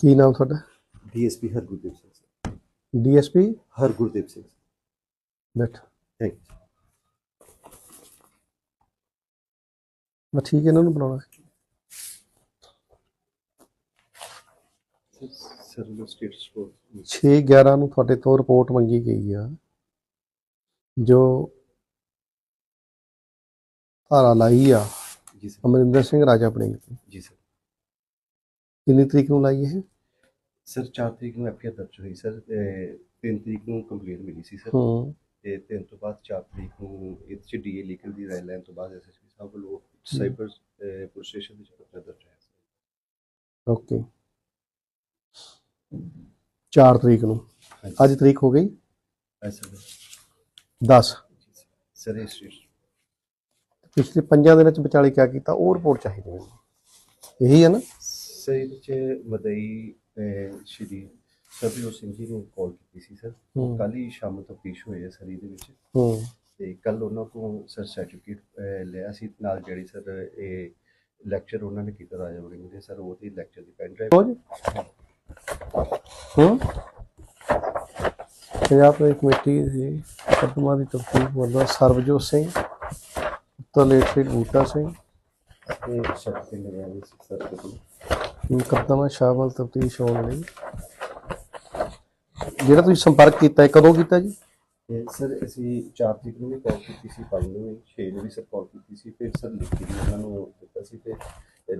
ਕੀ ਨਾਮ ਤੁਹਾਡਾ? DSP Hargurdeep Singh DSP? Hargurdeep Singh ਬੈਠ। ਥੈਂਕ ਯੂ ਮੈਂ ਠੀਕ ਇਹਨਾਂ ਨੂੰ ਬੁਲਾਉਣਾ। ਸਰ ਨੂੰ ਸਟੇਟਸ ਕੋ 6 11 ਨੂੰ ਤੁਹਾਡੇ ਤੋਂ ਰਿਪੋਰਟ ਮੰਗੀ ਗਈ ਆ ਜੋ ਧਾਰਾ ਲਾਈ ਆ। ਜੀ ਸਰ। ਅਮਰਿੰਦਰ ਸਿੰਘ ਰਾਜਾ ਪੜਿੰਗ ਤੇ ਜੀ ਸਰ। ਕਿੰਨੀ ਤਰੀਕ ਨੂੰ ਲਾਈ ਇਹ? ਸਰ 4 ਤਰੀਕ ਨੂੰ ਐਫਆਈਆਰ ਦਰਜ ਹੋਈ ਸਰ 3 ਤਰੀਕ ਨੂੰ ਕੰਪਲੀਟ ਮਿਲੀ ਸੀ ਸਰ। ਹੂੰ। ਤੇ 3 ਤੋਂ ਬਾਅਦ 4 ਤਰੀਕ ਨੂੰ ਇਹ ਚ ਡੀਏ ਲੀਗਲ ਦੀ ਰਾਇ ਲੈਣ ਤੋਂ ਬਾਅਦ ਐਸਐਸਪੀ ਸਾਹਿਬ ਵੱਲੋਂ ਸਾਈਬਰ ਪੁਲਿਸ ਸਟੇਸ਼ਨ ਵਿੱਚ ਪਰਚਾ ਦਰਜ ਹੋਇਆ ਸਰ ਓਕੇ। 4 ਤਰੀਕ ਨੂੰ। ਅੱਜ ਤਰੀਕ ਹੋ ਗਈ? ਐਸਾ 10 ਸਰ। ਸਟੇਸ਼ਨ ਪਿਛਲੇ 5 ਦਿਨਾਂ ਚ ਵਿਚਾਲੇ ਕਿਆ ਕੀਤਾ ਉਹ ਰਿਪੋਰਟ ਚਾਹੀਦੀ ਮੈਨੂੰ। ਇਹੀ ਹੈ ਨਾ। ਸਰ ਚ ਮਦਈ ਸ਼੍ਰੀ ਸਰਬਜੋਤ ਸਿੰਘ ਜੀ ਨੂੰ ਕਾਲ ਕੀਤੀ ਸੀ ਸਰ। ਕੱਲ ਹੀ ਸ਼ਾਮ ਤਫਤੀਸ਼ ਹੋਈ ਹੈ ਸਰ ਇਹਦੇ ਵਿੱਚ। ਹੂੰ। ਤੇ ਕੱਲ ਉਹਨਾਂ ਕੋਲ ਸਰ ਸਰਟੀਫਿਕੇਟ ਲਿਆ ਸੀ। ਨਾਲ ਜਿਹੜੀ ਸਰ ਇਹ ਲੈਕਚਰ ਉਹਨਾਂ ਨੇ ਕੀਤਾ ਰਾਜਾ ਵੜਿੰਗ ਦੇ। ਸਰ ਉਹਦੀ ਲੈਕਚਰ ਦੀ ਪੈਨ ਡਰਾਈਵ ਹੂੰ? ਪੰਜਾਬ ਦੀ ਕਮੇਟੀ ਦੀ ਮੁਕੱਦਮਾ ਦੀ ਤਫਤੀਸ਼ ਵੱਲੋਂ ਸਰਬਜੋਤ ਸਿੰਘ ਉੱਤਰ ਲੇਟਫੀਲਡ ਬੂਟਾ ਸਿੰਘ ਤੇ ਸਰਟੀਫਿਕੇਟ ਲਿਆ ਸੀ ਸਰ ਕੋਲ ਮੁਕੱਦਮਾ ਸ਼ਾਮਲ ਤਫਤੀਸ਼ ਹੋਣ ਲਈ। ਜਿਹੜਾ ਤੁਸੀਂ ਸੰਪਰਕ ਕੀਤਾ ਹੈ ਕਦੋਂ ਕੀਤਾ ਜੀ? ਤੇ ਸਰ ਅਸੀਂ 4 ਤਰੀਕ ਨੂੰ ਵੀ ਕਾਲ ਕੀਤੀ ਸੀ 5 ਨੂੰ ਵੀ 6 ਨੂੰ ਵੀ ਸਰ ਕਾਲ ਕੀਤੀ ਸੀ ਫਿਰ ਸਰ ਲਿਖੀ ਵੀ ਉਹਨਾਂ ਨੂੰ ਦਿੱਤਾ ਸੀ ਤੇ ਤੇ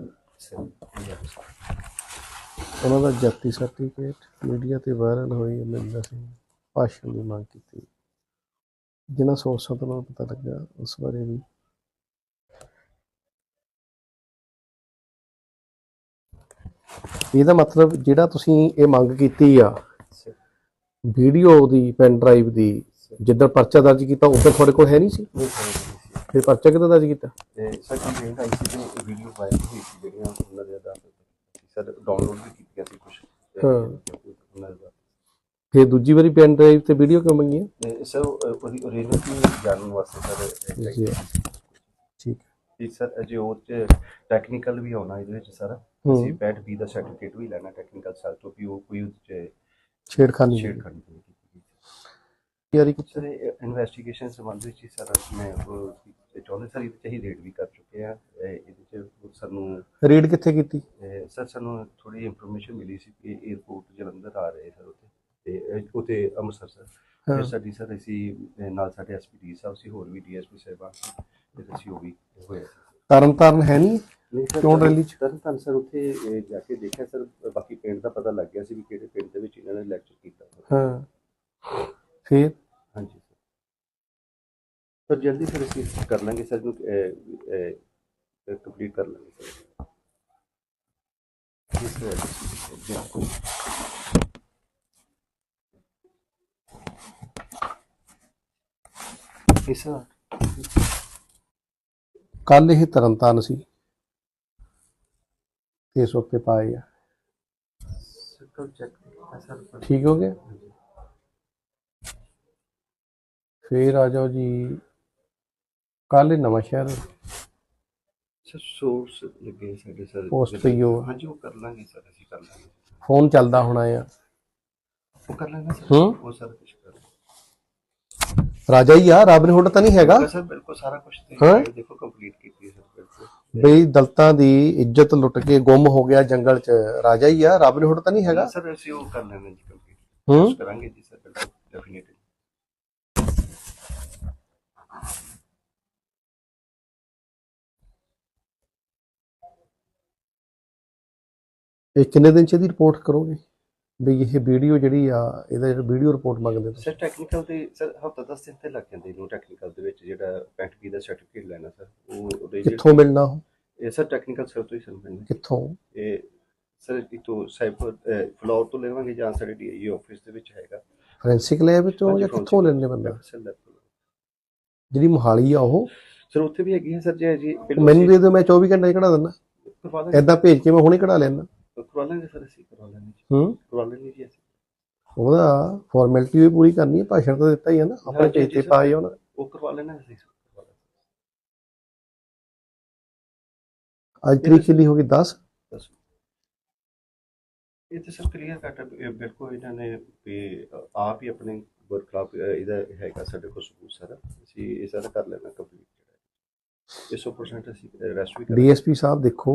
ਉਹਨਾਂ ਦਾ ਜਾਤੀ ਸਰਟੀਫਿਕੇਟ ਮੀਡੀਆ ਤੇ ਵਾਇਰਲ ਹੋਈ ਅਮਰਿੰਦਰ ਸਿੰਘ ਭਾਸ਼ਣ ਦੀ ਮੰਗ ਕੀਤੀ। ਜਿਨ੍ਹਾਂ ਸੋਰਸਾਂ ਤੋਂ ਪਤਾ ਲੱਗਾ ਉਸ ਬਾਰੇ ਵੀ ਇਹਦਾ ਮਤਲਬ ਜਿਹੜਾ ਤੁਸੀਂ ਇਹ ਮੰਗ ਕੀਤੀ ਆ ਵੀਡੀਓ ਦੀ ਪੈਨ ਡਰਾਈਵ ਦੀ ਜਿੱਦਾਂ ਪਰਚਾ ਦਰਜ ਕੀਤਾ ਉਦੋਂ ਤੁਹਾਡੇ ਕੋਲ ਹੈ ਨਹੀਂ ਸੀ ਫਿਰ ਪਰਚਾ ਕਿੱਦਾਂ ਦਰਜ ਕੀਤਾ ਤੇ ਸਰ ਕੰਪਲੇਂਟ ਆਈ ਸੀ ਤੇ ਵੀਡੀਓ ਵਾਇਰਲ ਹੋਈ ਸੀ ਜਿਹੜੀਆਂ ਉਹਨਾਂ ਦੇ ਆਧਾਰ ਤੇ ਸਰ ਡਾਊਨਲੋਡ ਵੀ ਕੀਤੀਆਂ ਸੀ ਕੁਝ ਹਾਂ। ਉਹਨਾਂ ਦਾ ਫਿਰ ਦੂਜੀ ਵਾਰੀ ਪੈਨ ਡਰਾਈਵ ਤੇ ਵੀਡੀਓ ਕਿਉਂ ਮੰਗੀ ਸਰ ਉਹ- ਉਹਦੀ ਓਰੀਜਨਲ ਜਾਣਨ ਵਾਸਤੇ ਸਰ ਜੀ ਹੈ ਸਰ ਅਜੇ ਉਹ ਚ ਟੈਕਨੀਕਲ ਵੀ ਹੋਣਾ ਇਹਦੇ ਵਿੱਚ ਸਰ। ਹੂੰ। ਅਸੀਂ ਪੈਟ ਬੀ ਦਾ ਸਰਟੀਫਿਕੇਟ ਵੀ ਲੈਣਾ ਟੈਕਨੀਕਲ ਸਰ ਤੋਂ ਵੀ ਉਹ ਕੋਈ ਉਹਦੇ ਚ ਛੇੜਖਾਨੀ ਛੇੜਖਾਨੀ ਨਹੀਂ ਕੀਤੀ ਗਈ ਯਾਰੀ ਕੀਤੀ ਸਰ ਇਨਵੈਸਟੀਗੇਸ਼ਨ ਸੰਬੰਧ ਵਿੱਚ ਹੀ ਸਰ ਮੈਂ ਉਹ ਚੌਥੇ ਸਰ ਇਹਦੇ ਚ ਹੀ ਰੇਡ ਵੀ ਕਰ ਚੁੱਕੇ ਆ ਇਹ- ਇਹਦੇ ਚ ਸਾਨੂੰ ਰੀਡ ਕਿੱਥੇ ਕੀਤੀ? ਅਹ ਸਰ ਸਾਨੂੰ ਥੋੜੀ ਇਨਫੋਰਮੇਸ਼ਨ ਮਿਲੀ ਸੀ ਕਿ 에어ਪੋਰਟ ਜਲੰਧਰ ਆ ਰਹੇ ਸਰ ਉੱਥੇ। ਤੇ ਉਥੇ ਅੰਮ੍ਰਿਤਸਰ ਸਰ। ਹਾਂ। ਫਿਰ ਸਾਡੀ ਸਰ ਅਸੀਂ ਅਹ ਨਾਲ ਸਾਡੇ ਐਸਪੀਡੀ ਸਾਹਿਬ ਸੀ ਹੋਰ ਵੀ ਡੀਐਸਪੀ ਸਾਹਿਬਾਨ ਸੀ। ਤੇ ਅਸੀਂ ਉਹ ਵੀ ਹੋਏ ਸੀ ਤਰਨ ਤਾਰਨ ਹੈ ਨਹੀਂ? ਨਹੀਂ ਸਰ ਕਿਉਂ ਰੈਲੀ ਚ? ਤਰਨ ਤਾਰਨ ਸਰ ਉੱਥੇ ਅਹ, ਜਾ ਕੇ ਦੇਖਿਆ ਸਰ ਬਾਕੀ ਪਿੰਡ ਦਾ ਪਤਾ ਲੱਗ ਗਿਆ ਸੀ ਵੀ ਕਿਹੜੇ ਪਿੰਡ ਦੇ ਵਿੱਚ ਇਹਨਾਂ ਨੇ ਲੈਕਚਰ ਕੀਤਾ ਹਾਂ। ਫਿਰ? ਹਾਂਜੀ ਸਰ। ਪਰ ਜਲਦੀ ਫਿਰ ਅਸੀਂ ਕਰ ਲਾਂਗੇ ਸਰ ਨੂੰ ਕੰਪਲੀਟ ਕਰ ਲਾਂਗੇ ਸਰ। ਇਸ ਤਰ੍ਹਾਂ ਇਸ ਤਰ੍ਹਾਂ। ਕੱਲ ਇਹ ਤਰਨ ਤਾਰਨ ਸੀ ਫੇਸਬੁੱਕ ਤੇ ਪਾਏ ਆ। ਠੀਕ ਹੋ ਗਿਆ? ਫੇਰ ਆ ਜਾਓ ਜੀ। ਕੱਲ ਨਵਾਂ ਸ਼ਹਿਰ। ਸਰ ਸੋਰਸ ਲੱਗੇ ਸਾਡੇ ਸਰ। Post ਪਈ ਉਹ। ਹਾਂਜੀ ਉਹ ਕਰ ਲਾਂਗੇ ਸਰ ਅਸੀਂ ਕਰ ਲਾਂਗੇ। ਫੋਨ ਚੱਲਦਾ ਹੋਣਾ ਆ। ਉਹ ਕਰ ਲਾਂਗੇ ਸਰ। ਉਹ ਸਰ ਕੁਝ ਕਰ ਰਾਜਾ ਹੀ ਆ ਰਾਬਨ ਹੁੱਡ ਤਾਂ ਨਹੀਂ ਹੈਗਾ। ਸਰ ਬਿਲਕੁਲ ਸਾਰਾ ਕੁਝ ਹਾਂ। ਦੇਖੋ ਕੰਪਲੀਟ ਕੀਤੀ ਸਰ ਬਿਲਕੁਲ। ਬਈ ਦਲਤਾਂ ਦੀ ਇੱਜ਼ਤ ਲੁੱਟ ਕੇ ਗੁੰਮ ਹੋ ਗਿਆ ਜੰਗਲ 'ਚ ਰਾਜਾ ਹੀ ਆ ਰਾਬਨ ਹੁੱਡ ਤਾਂ ਨਹੀਂ ਹੈਗਾ। ਸਰ ਅਸੀਂ ਉਹ ਕਰ ਲੈਣਾ ਜੀ ਕੰਪਲੀਟ ਹੂੰ। ਕਰਾਂਗੇ ਜੀ ਸਰ ਬਿਲਕੁਲ ਡੈਫੀਨਿਟਲੀ ਇਹ ਕਿੰਨੇ ਦਿਨ 'ਚ ਇਹਦੀ ਰਿਪੋਰਟ ਕਰੋਗੇ? ਬਈ ਇਹ ਵੀਡੀਓ ਜਿਹੜੀ ਆ ਇਹਦਾ ਜਿਹੜਾ ਵੀਡੀਓ ਰਿਪੋਰਟ ਮੰਗਦੇ ਤੁਸੀਂ? ਸਰ ਟੈਕਨੀਕਲ ਤੇ ਸਰ ਹਫਤਾ 10 ਦਿਨ ਤੇ ਲੱਗ ਜਾਂਦੇ ਨੂੰ ਟੈਕਨੀਕਲ ਦੇ ਵਿੱਚ ਜਿਹੜਾ ਪੈਂਟ ਬੀ ਦਾ ਸਰਟੀਫਿਕੇਟ ਲੈਣਾ ਸਰ ਉਹ ਉਹਦੇ ਕਿੱਥੋਂ ਮਿਲਣਾ ਉਹ? ਇਹ ਸਰ ਟੈਕਨੀਕਲ ਸਰ ਤੋਂ ਹੀ ਸਰ ਮਿਲਣਾ। ਕਿੱਥੋਂ? ਇਹ ਸਰ ਇਤੋਂ ਸਾਈਬਰ ਫਲੋਰ ਤੋਂ ਲੈਵਾਂਗੇ ਜਾਂ ਸਾਡੇ ਡੀਆਈ ਆਫਿਸ ਦੇ ਵਿੱਚ ਹੈਗਾ। ਫੋਰੈਂਸਿਕ ਲੈਬ ਹਾਂਜੀ, ਜਾਂ ਕਿੱਥੋਂ ਲੈਣੇ ਬੰਦਾ? ਤੋਂ। ਜਿਹੜੀ ਮੋਹਾਲੀ ਆ ਉਹ? ਸਰ ਉੱਥੇ ਵੀ ਹੈਗੀ ਹੈ ਸਰ ਜੀ ਮੈਨੂੰ ਦੇ ਦਿਓ ਮੈਂ 24 ਘੰਟੇ ਕਢਾ ਦਿੰਦਾ। ਐਦਾਂ ਭੇਜ ਕੇ ਮੈਂ ਹੁਣੇ ਕਢਾ ਲੈਣਾ ਕਰਵਾ ਲਾਂਗੇ ਸਰ ਅਸੀਂ ਕਰਵਾ ਲਾਂਗੇ ਜੀ ਹੂੰ ਕਰਵਾ ਲਾਂਗੇ ਜੀ ਅਸੀਂ ਉਹਦਾ ਫਾਰਮੈਲਿਟੀ ਵੀ ਪੂਰੀ ਕਰਨੀ ਹੈ ਭਾਸ਼ਣ ਤਾਂ ਦਿੱਤਾ ਹੀ ਹੈ ਨਾ ਆਪਣੇ ਚੇਤੇ। ਪਾਏ ਉਹਨਾਂ ਉਹ ਕਰਵਾ ਲੈਣਾ ਅਸੀਂ ਅੱਜ ਤਰੀਕ ਕਿੰਨੀ ਹੋ ਗਈ 10 ਦੱਸੋ ਇਹ ਤਾਂ ਸਰ ਕਲੀਅਰ ਕੱਟ ਬਿਲਕੁਲ ਇਹਨਾਂ ਨੇ ਵੀ ਆਪ ਹੀ ਆਪਣੇ ਵਰਕਰਾਪ ਇਹਦਾ ਹੈਗਾ ਸਾਡੇ ਕੋਲ ਸਬੂਤ ਸਾਰਾ ਅਸੀਂ ਇਹ ਸਾਰਾ ਕਰ ਲੈਣਾ ਕੰਪਲੀਟ ਜਿਹੜਾ ਇਹ 100% ਅਸੀਂ ਰੈਸਟ ਵੀ ਡੀਐਸਪੀ ਸਾਹਿਬ ਦੇਖੋ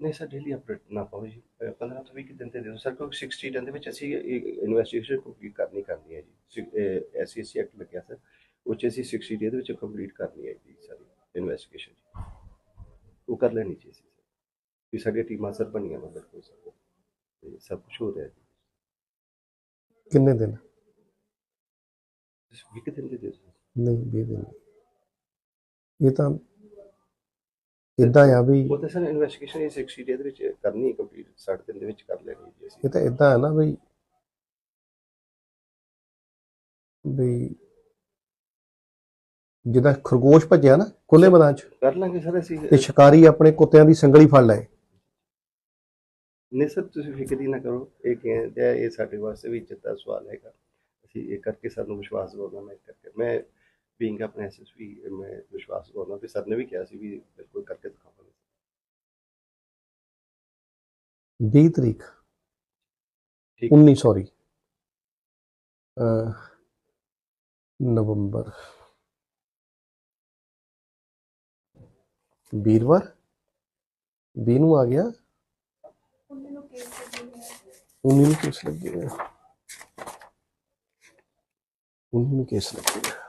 ਨਹੀਂ ਸਰ ਡੇਲੀ ਅਪਡੇਟ ਨਾ ਪਾਓ ਜੀ। ਅਹ 15 ਤੋਂ 20 ਦਿਨ ਤੇ ਦੇ ਦਿਓ। ਸਰ ਕੋਈ 60 ਦਿਨ ਦੇ ਵਿੱਚ ਅਸੀਂ ਇਨਵੈਸਟੀਗੇਸ਼ਨ ਕੰਪਲੀਟ ਕਰਨੀ ਕਰਨੀ ਹੈ ਜੀ। ਐਸਸੀਸੀ ਐਕਟ ਲੱਗਿਆ ਸਰ ਉਹ 'ਚ ਅਸੀਂ 60 ਡੇ ਦੇ ਵਿੱਚ ਕੰਪਲੀਟ ਕਰਨੀ ਹੈ ਜੀ ਸਾਰੀ ਇਨਵੈਸਟੀਗੇਸ਼ਨ ਉਹ ਕਰ ਲੈਣੀ ਚਾਹੀਦੀ ਸੀ ਵੀ ਸਾਡੀਆਂ ਟੀਮਾਂ ਸਰ ਬਣੀਆਂ ਵਾ ਬਿਲਕੁਲ ਸਰ। ਸਭ ਕੁਝ ਹੋ ਰਿਹਾ ਕਿੰਨੇ ਦਿਨ? ਜੀ 20 ਦਿਨ ਦੇ sir। ਨਹੀਂ 20 ਦਿਨ। ਇਹ ਤਾਂ ਇਦਾਂ ਆ ਵੀ ਉਹ ਤਾਂ ਸਰ ਇਨਵੈਸਟੀਗੇਸ਼ਨ 60 ਡੇ ਦੇ ਵਿੱਚ ਕਰਨੀ ਹੈ ਕੰਪਲੀਟ 60 ਦਿਨ ਦੇ ਵਿੱਚ ਕਰ ਲੈਣੀ ਹੈ ਜੀ ਅਸੀਂ ਇਹ ਤਾਂ ਇਦਾਂ ਹੈ ਨਾ ਵੀ ਵੀ ਜਿੱਦਾਂ ਖਰਗੋਸ਼ ਭੱਜਿਆ ਨਾ ਖੁੱਲੇ ਮੈਦਾਨ ਚ। ਕਰ ਲਾਂਗੇ ਸਰ ਅਸੀਂ। ਤੇ ਸ਼ਿਕਾਰੀ ਆਪਣੇ ਕੁੱਤਿਆਂ ਦੀ ਸੰਗਲੀ ਫੜ ਲਏ। ਨਹੀਂ ਸਰ ਤੁਸੀਂ ਫਿਕਰ ਹੀ ਨਾ ਕਰੋ ਇਹ ਕਹਿੰਦੇ ਆ ਇਹ ਸਾਡੇ ਵਾਸਤੇ ਵੀ ਦਾ ਸਵਾਲ ਹੈਗਾ। ਅਸੀਂ ਇਹ ਕਰਕੇ ਸਾਨੂੰ ਵਿਸ਼ਵਾਸ ਦਿਵਾਉਣਾ ਮੈਂ ਕਰਕੇ। ਮੈਂ ਬੀਇੰਗ ਆਪਣੇ ਐਸਐਸਪੀ ਮੈਂ ਵਿਸ਼ਵਾਸ ਦਿਵਾਉਣਾ ਵੀ ਸਰ ਨੇ ਵੀ ਕਿਹਾ ਸੀ ਵੀ ਬਿਲਕੁਲ ਕਰਕੇ ਦਿਖਾਵਾਂਗੇ 20 ਤਰੀਕ ਠੀਕ। 19 ਸੌਰੀ ਅ ਨਵੰਬਰ ਵੀਰਵਾਰ 20 ਨੂੰ ਆ ਗਿਆ 19 ਨੂੰ ਕੇਸ ਲੱਗੇਗਾ 19 ਨੂੰ ਕੇਸ ਲੱਗੇਗਾ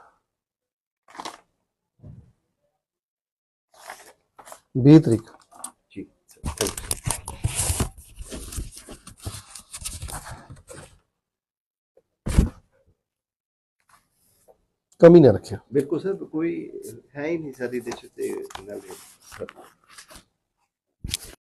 20 ਤਰੀਕ। ਜੀ ਕਮੀ ਨਾ ਰੱਖਿਓ। ਬਿਲਕੁਲ ਸਰ ਕੋਈ ਹੈ ਹੀ ਨਹੀਂ ਇਹਦੇ ਚ ਤੇ ਸਰ।